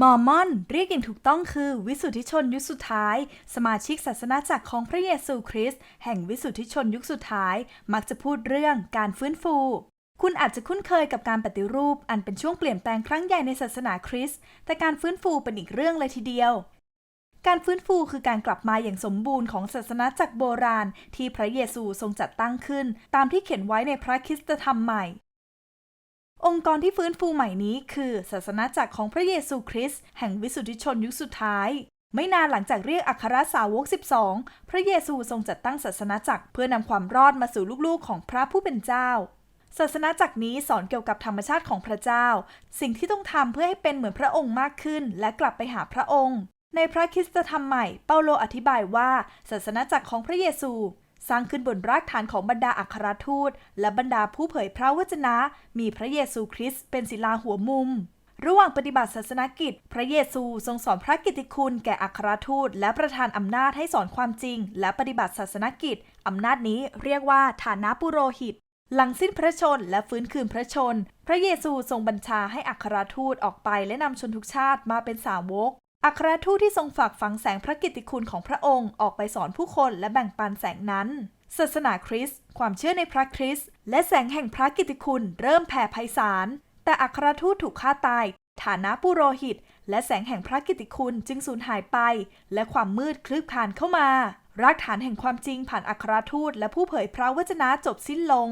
มอร์มอน เรียกอย่างถูกต้องคือ วิสุทธิชนยุคสุดท้าย สมาชิกศาสนาจักรของพระเยซูคริสต์แห่งวิสุทธิชนยุคสุดท้าย มักจะพูดเรื่องการฟื้นฟู คุณอาจจะคุ้นเคยกับการปฏิรูป อันเป็นช่วงเปลี่ยนแปลงครั้งใหญ่ในศาสนาคริสต์แต่การฟื้นฟูเป็นอีกเรื่องเลยทีเดียวการฟื้นฟูคือการกลับมาอย่างสมบูรณ์ของศาสนาจักรโบราณ ที่พระเยซูทรงจัดตั้งขึ้น ตามที่เขียนไว้ในพระคิสตธรรมใหม่ องค์กรที่ฟื้นฟูใหม่นี้คือศาสนาจักรของพระเยซูคริสต์แห่งวิสุทธิชนยุคสุดท้าย ไม่นานหลังจากเรียกอัครสาวก 12 พระเยซูทรงจัดตั้งศาสนาจักรเพื่อนำความรอดมาสู่ลูกๆ ของพระผู้เป็นเจ้า ศาสนาจักรนี้สอนเกี่ยวกับธรรมชาติของพระเจ้า สิ่งที่ต้องทำเพื่อให้เป็นเหมือนพระองค์มากขึ้น และกลับไปหาพระองค์ในพระคริสตธรรมใหม่ เปาโลอธิบายว่าศาสนาจักรของพระเยซู สร้างขึ้นบนรากฐานของบรรดาอัครทูต และบรรดาผู้เผยพระวจนะ มีพระเยซูคริสต์เป็นศิลาหัวมุม ระหว่างปฏิบัติศาสนกิจ พระเยซูทรงสอนพระกิตติคุณแก่อัครทูต และประทานอำนาจให้สอนความจริง และปฏิบัติศาสนกิจอำนาจนี้เรียกว่าฐานะปุโรหิตหลังสิ้นพระชนและฟื้นคืนพระชน พระเยซูทรงบัญชาให้อัครทูตออกไปและนำชนทุกชาติมาเป็นสาวก อัครทูตที่ทรงฝากฝังแสงพระกิตติคุณของพระองค์ออกไปสอนผู้คนและแบ่งปันแสงนั้น ศาสนาคริสต์ความเชื่อในพระคริสต์และแสงแห่งพระกิตติคุณเริ่มแผ่ไพศาล แต่อัครทูตถูกฆ่าตาย ฐานะปุโรหิต และแสงแห่งพระกิตติคุณจึงสูญหายไป และความมืดคลืบคลานเข้ามารากฐานแห่งความจริงผ่านอัครทูตและผู้เผยพระวจนะจบสิ้นลง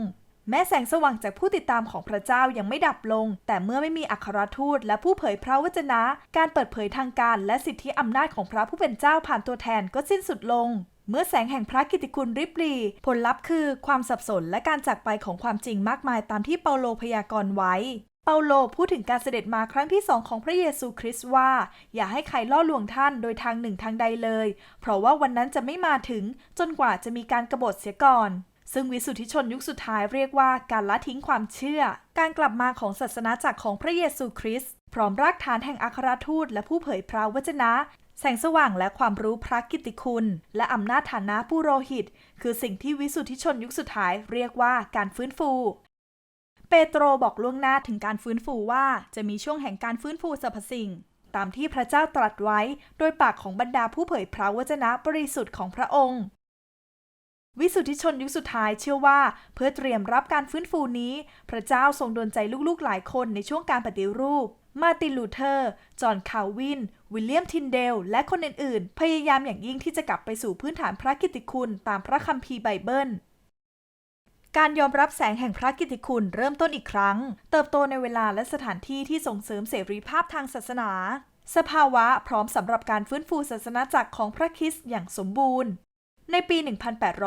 แม้แสงสว่างจากผู้ติดตามของพระเจ้ายังไม่ดับลง แต่เมื่อไม่มีอัครทูตและผู้เผยพระวจนะ การเปิดเผยทางการและสิทธิอำนาจของพระผู้เป็นเจ้าผ่านตัวแทนก็สิ้นสุดลง เมื่อแสงแห่งพระกิตติคุณริบหรี ผลลัพธ์คือความสับสนและการจากไปของความจริงมากมายตามที่เปาโลพยากรณ์ไว้ เปาโลพูดถึงการเสด็จมาครั้งที่สองของพระเยซูคริสต์ว่า อย่าให้ใครล่อลวงท่านโดยทางหนึ่งทางใดเลย เพราะว่าวันนั้นจะไม่มาถึงจนกว่าจะมีการกรบฏเสียก่อน ซึ่งวิสุทธิชนยุคสุดท้ายเรียกว่าการละทิ้งความเชื่อ การกลับมาของศาสนาจักรของพระเยซูคริสต์พร้อมรากฐานแห่งอัครทูตและผู้เผยพระวจนะ แสงสว่างและความรู้พระกิตติคุณ และอำนาจฐานะผู้โรหิต คือสิ่งที่วิสุทธิชนยุคสุดท้ายเรียกว่าการฟื้นฟู เปโตรบอกล่วงหน้าถึงการฟื้นฟูว่าจะมีช่วงแห่งการฟื้นฟูสรรพสิ่งตามที่พระเจ้าตรัสไว้ โดยปากของบรรดาผู้เผยพระวจนะบริสุทธิ์ของพระองค์ วิสุทธิชนยุคสุดท้ายเชื่อว่า เพื่อเตรียมรับการฟื้นฟูนี้ พระเจ้าทรงดลใจลูกๆหลายคนในช่วงการปฏิรูป มาตินลูเทอร์ จอห์นคาวิน วิลเลียมทินเดล และคนอื่นๆ พยายามอย่างยิ่งที่จะกลับไปสู่พื้นฐานพระกิตติคุณตามพระคัมภีร์ไบเบิลการยอมรับแสงแห่งพระกิตติคุณเริ่มต้นอีกครั้ง เติบโตในเวลาและสถานที่ที่ส่งเสริมเสรีภาพทางศาสนา สภาวะพร้อมสำหรับการฟื้นฟูศาสนาจักรของพระคริสต์อย่างสมบูรณ์ ในปี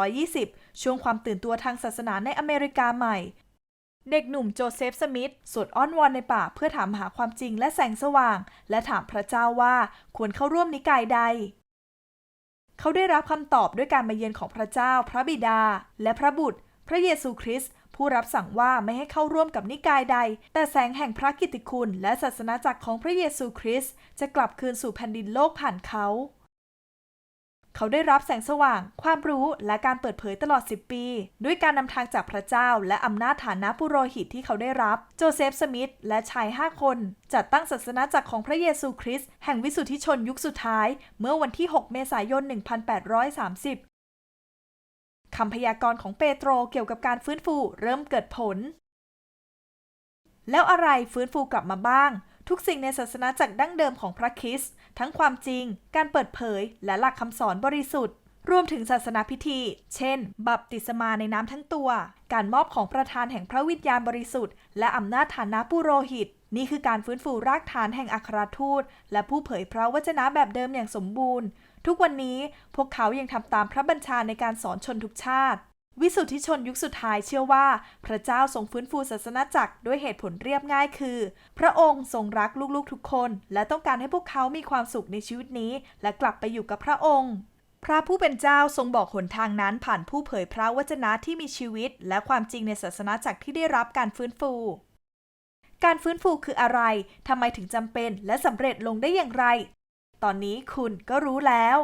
1820 ช่วงความตื่นตัวทางศาสนาในอเมริกาใหม่ เด็กหนุ่มโจเซฟสมิธสวดอ้อนวอนในป่าเพื่อถามหาความจริงและแสงสว่าง และถามพระเจ้าว่าควรเข้าร่วมนิกายใด เขาได้รับคำตอบด้วยการมาเยือนของพระเจ้า พระบิดา และพระบุตร พระเยซูคริสต์ผู้รับสั่งว่าไม่ให้เข้าร่วมกับนิกายใด แต่แสงแห่งพระกิตติคุณ และศาสนาจักรของพระเยซูคริสต์จะกลับคืนสู่แผ่นดินโลกผ่านเขา เขาได้รับแสงสว่าง ความรู้และการเปิดเผยตลอด 10 ปี ด้วยการนำทางจากพระเจ้า และอำนาจฐานะปุโรหิตที่เขาได้รับ โจเซฟสมิธและชาย 5 คน จัดตั้งศาสนาจักรของพระเยซูคริสต์แห่งวิสุทธิชนยุคสุดท้าย เมื่อวันที่ 6 เมษายน 1830คำพยากรณ์ของเปโตรเกี่ยวกับการฟื้นฟูเริ่มเกิดผล แล้วอะไรฟื้นฟูกลับมาบ้าง ทุกสิ่งในศาสนาจักดั้งเดิมของพระคริสต์ทั้งความจริง การเปิดเผย และหลักคำสอนบริสุทธิ์ รวมถึงศาสนาพิธี เช่น บัพติศมาในน้ำทั้งตัว การมอบของประธานแห่งพระวิญญาณบริสุทธิ์ และอำนาจฐานะปุโรหิต นี่คือการฟื้นฟูรากฐานแห่งอัครทูต และผู้เผยพระวจนะแบบเดิมอย่างสมบูรณ์ ทุกวันนี้พวกเขายังทำตามพระบัญชาในการสอนชนทุกชาติ วิสุทธิชนยุคสุดท้ายเชื่อว่า พระเจ้าทรงฟื้นฟูศาสนาจักรด้วยเหตุผลเรียบง่ายคือ พระองค์ทรงรักลูกๆทุกคน และต้องการให้พวกเขามีความสุขในชีวิตนี้ และกลับไปอยู่กับพระองค์ พระผู้เป็นเจ้าทรงบอกหนทางนั้นผ่านผู้เผยพระวจนะที่มีชีวิต และความจริงในศาสนาจักรที่ได้รับการฟื้นฟู การฟื้นฟูคืออะไรทำไมถึงจำเป็น และสำเร็จลงได้อย่างไร ตอนนี้คุณก็รู้แล้ว